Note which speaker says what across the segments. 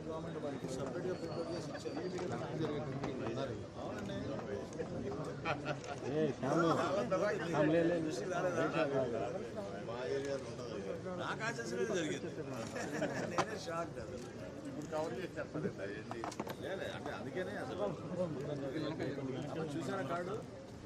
Speaker 1: Central government వారికి చూసారా card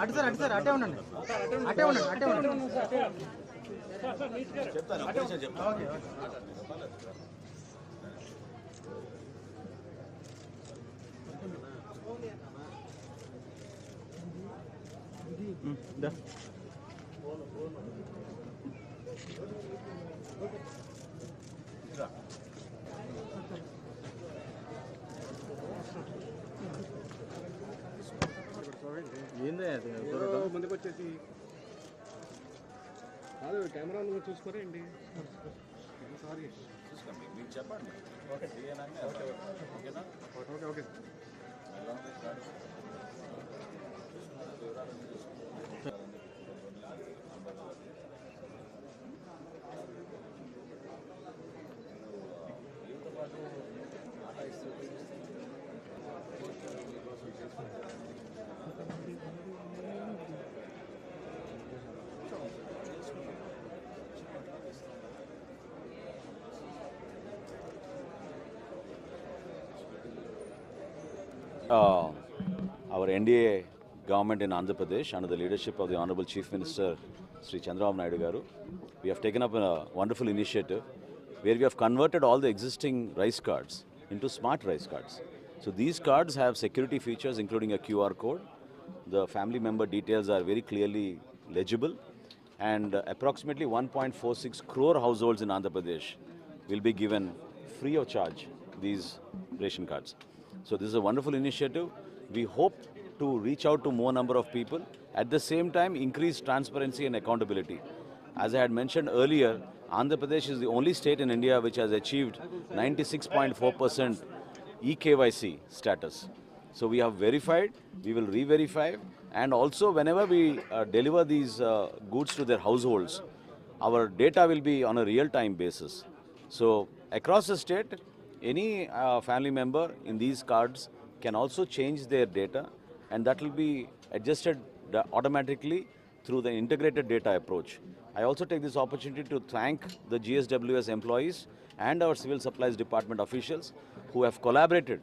Speaker 2: అటు సార్ అటు సార్ అటే ఉండండి అటే ఉండండి అటే ఉండండి
Speaker 1: చెప్తాను
Speaker 2: వచ్చేసి కాదు కెమెరా చూసుకోరండి సారీ
Speaker 1: చూసుకోండి మీరు చెప్పండి
Speaker 2: okay
Speaker 3: Uh, our NDA government in Andhra Pradesh, under the leadership of the Honorable Chief Minister Sri Chandrababu Naidu Garu, we have taken up a wonderful initiative where we have converted all the existing rice cards into smart rice cards. So these cards have security features including a QR code. The family member details are very clearly legible and approximately 1.46 crore households in Andhra Pradesh will be given free of charge these ration cards. So this is a wonderful initiative. We hope to reach out to more number of people. At the same time, increase transparency and accountability. As I had mentioned earlier, Andhra Pradesh is the only state in India which has achieved 96.4% eKYC status. So we have verified, we will re-verify, and also whenever we uh, deliver these uh, goods to their households, our data will be on a real-time basis. So across the state, any uh, family member in these cards can also change their data and that will be adjusted uh, automatically through the integrated data approach. I also take this opportunity to thank the GSWS employees and our civil supplies department officials who have collaborated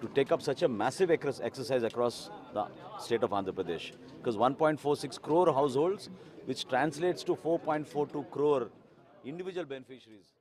Speaker 3: to take up such a massive exercise across the state of Andhra Pradesh. Because 1.46 crore households, which translates to 4.42 crore individual beneficiaries.